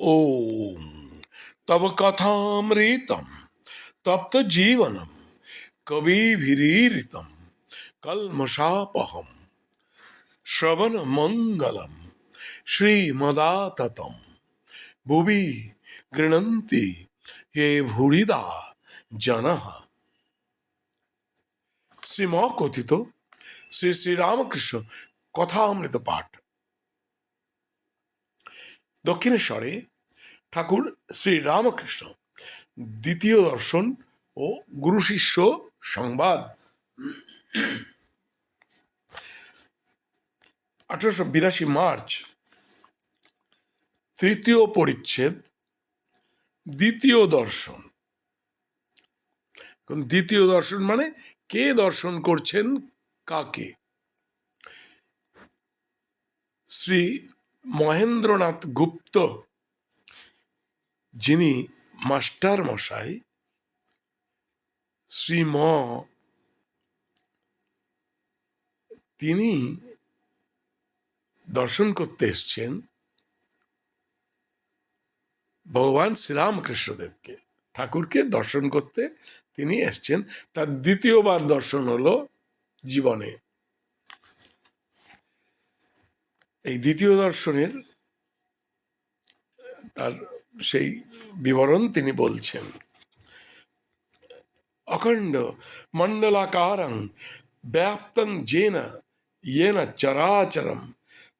ॐ तव कथामृतं तप्तजीवनं कविभिरीरितं कल्मषापहं श्रवणमङ्गलं श्रीमदाततं भुवि गृह्णन्ति ये ভুড়িদা জনঃ শ্রীম কথিত শ্রী শ্রীরামকৃষ্ণ কথামৃত পাঠ দক্ষিণেশ্বরে ঠাকুর শ্রী রামকৃষ্ণ। দ্বিতীয় দর্শন ও গুরু শিষ্য সংবাদ। আঠারোশো বিরাশি মার্চ। তৃতীয় পরিচ্ছেদ। দ্বিতীয় দর্শন। দ্বিতীয় দর্শন মানে কে দর্শন করছেন, কাকে? শ্রী মহেন্দ্রনাথ গুপ্ত যিনি মাস্টার মশাই শ্রীম তিনি দর্শন করতে এসছেন ভগবান শ্রীরামকৃষ্ণদেবকে, ঠাকুরকে দর্শন করতে তিনি এসছেন। তার দ্বিতীয়বার দর্শন হলো জীবনে। এই দ্বিতীয় দর্শনের তার সেই বিবরণ তিনি বলছেন। অখণ্ড মণ্ডলাকারং ব্যাপ্তং যেন ইয়েন চরাচরম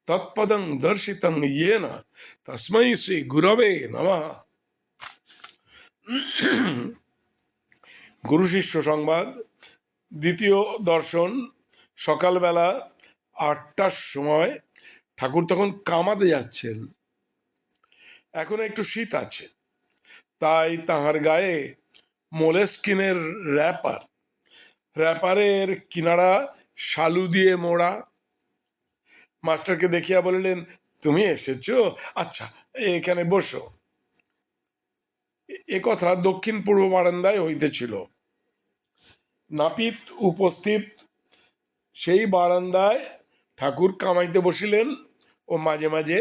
তৎপদং দর্শিতং ইয়েন তস্মৈ শ্রী গুরবে নম। গুরু শিষ্য সংবাদ, দ্বিতীয় দর্শন, সকালবেলা আটটার সময় ঠাকুর তখন কামাতে যাচ্ছেন। এখন একটু শীত আছে। তাই তাহার গায়ে মোলেস্কিনের র্যাপার র্যাপারের কিনারা শালু দিয়ে মোড়া। মাস্টারকে দেখিয়া বলিলেন, তুমি এসেছ? আচ্ছা এখানে বসো। এ কথা দক্ষিণ পূর্ব বারান্দায় হইতেছিল। নাপিত উপস্থিত সেই বারান্দায় ঠাকুর কামাইতে বসিলেন ও মাঝে মাঝে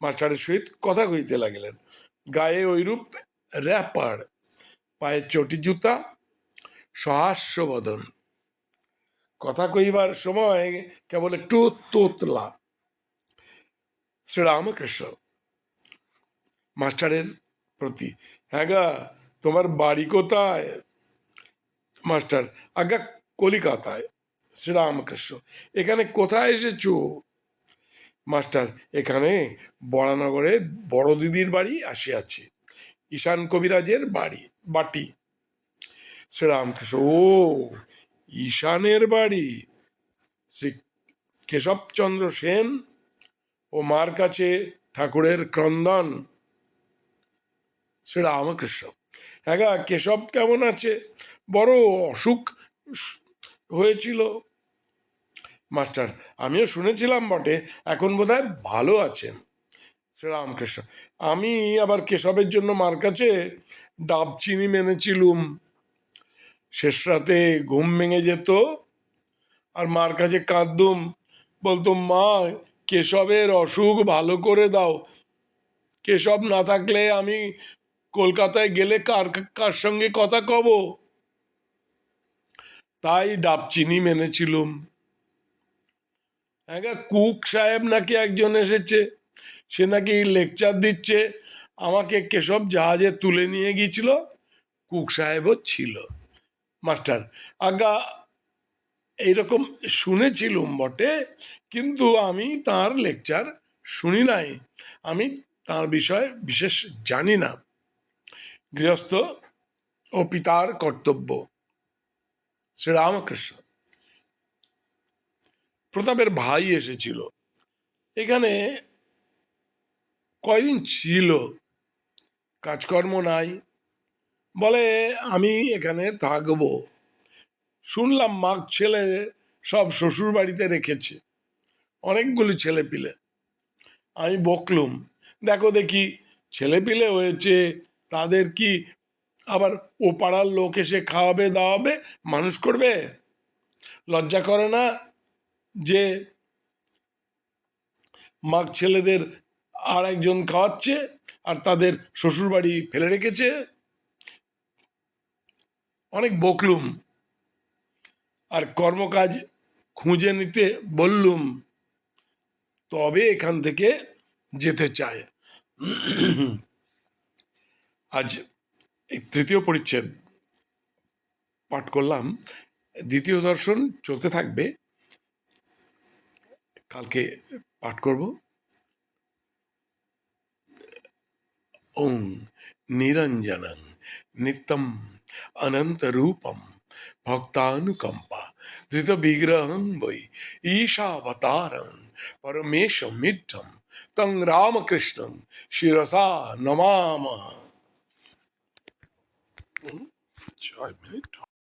মাস্টারের সহিত কথা কইতে লাগিলেন। গায়ে ওইরূপ র্যাপার পায়ে চটি জুতা, সহাস্য বদন। কথা কইবার সময় কেবল একটু তোতলা। শ্রীরামকৃষ্ণ, মাস্টারের প্রতি হ্যাঁ গা, তোমার বাড়ি কোথায়? মাস্টার, আজ্ঞা কলিকাতায়। শ্রীরামকৃষ্ণ, এখানে কোথায় এসেছ? মাস্টার, এখানে বরানগরে বড় দিদির বাড়ি আসিয়াছি, ঈশান কবিরাজের বাড়ি, বাটি। শ্রীরামকৃষ্ণ, ও, ঈশানের বাড়ি। শ্রী কেশবচন্দ্র সেন ও মার কাছে ঠাকুরের ক্রন্দন। শ্রীরামকৃষ্ণ হ্যাঁ কেশব কেমন আছে? বড় অসুখ হয়েছিল। মাস্টার, আমিও শুনেছিলাম বটে, এখন বোধহয় ভালো আছেন। শ্রীরামকৃষ্ণ আমি আবার কেশবের জন্য মার কাছে ডাব চিনি মেনেছিলুম। শেষ রাতে ঘুম ভেঙে যেত আর মার কাছে কাঁদতুম বলতো মা, কেশবের অসুখ ভালো করে দাও। কেশব না থাকলে আমি কলকাতায় গেলে কার কার সঙ্গে কথা কব? তাই ডাবচিনি মেনেছিলুম। হ্যাঁ কুক সাহেব নাকি একজন এসেছে। সে নাকি লেকচার দিচ্ছে। আমাকে কেশব জাহাজে তুলে নিয়ে গিয়েছিল। কুক সাহেবও ছিল। মাস্টার আজ্ঞা এইরকম শুনেছিলুম বটে, কিন্তু আমি তার লেকচার শুনি নাই। আমি তার বিষয়ে বিশেষ জানি না। গৃহস্থ ও পিতার কর্তব্য। শ্রীরামকৃষ্ণ। প্রতাপের ভাই এসেছিল। এখানে কয়দিন ছিল? কাজকর্ম নাই। বলে, আমি এখানে থাকব। শুনলাম, মাগ ছেলে সব শ্বশুর বাড়িতে রেখেছে। অনেকগুলি ছেলে পিলে আমি বকলুম, দেখো দেখি ছেলে পিলে হয়েছে, তাদের কি আবার ও পাড়ার লোক এসে খাওয়াবে, দাওয়াবে, মানুষ করবে? লজ্জা করে না যে মাগ ছেলেদের আর একজন খাওয়াচ্ছে আর তাদের শ্বশুরবাড়ি ফেলে রেখেছে। অনেক বকলুম। আর কর্মকাজ খুঁজে নিতে বললুম, তবে এখান থেকে যেতে চায়। আজ এই তৃতীয় পরিচ্ছেদ পাঠ করলাম। দ্বিতীয় দর্শন চলতে থাকবে। কালকে পাঠ করব। ওং নিরঞ্জনং নিত্যম অনন্তরূপম ভক্তানুকম্পা ধৃত বিগ্রহং বৈ ঈশাবতারং পরমেশমিঢ্ঢম তং রামকৃষ্ণং শিরসা নমামः। ছয় মিনিট।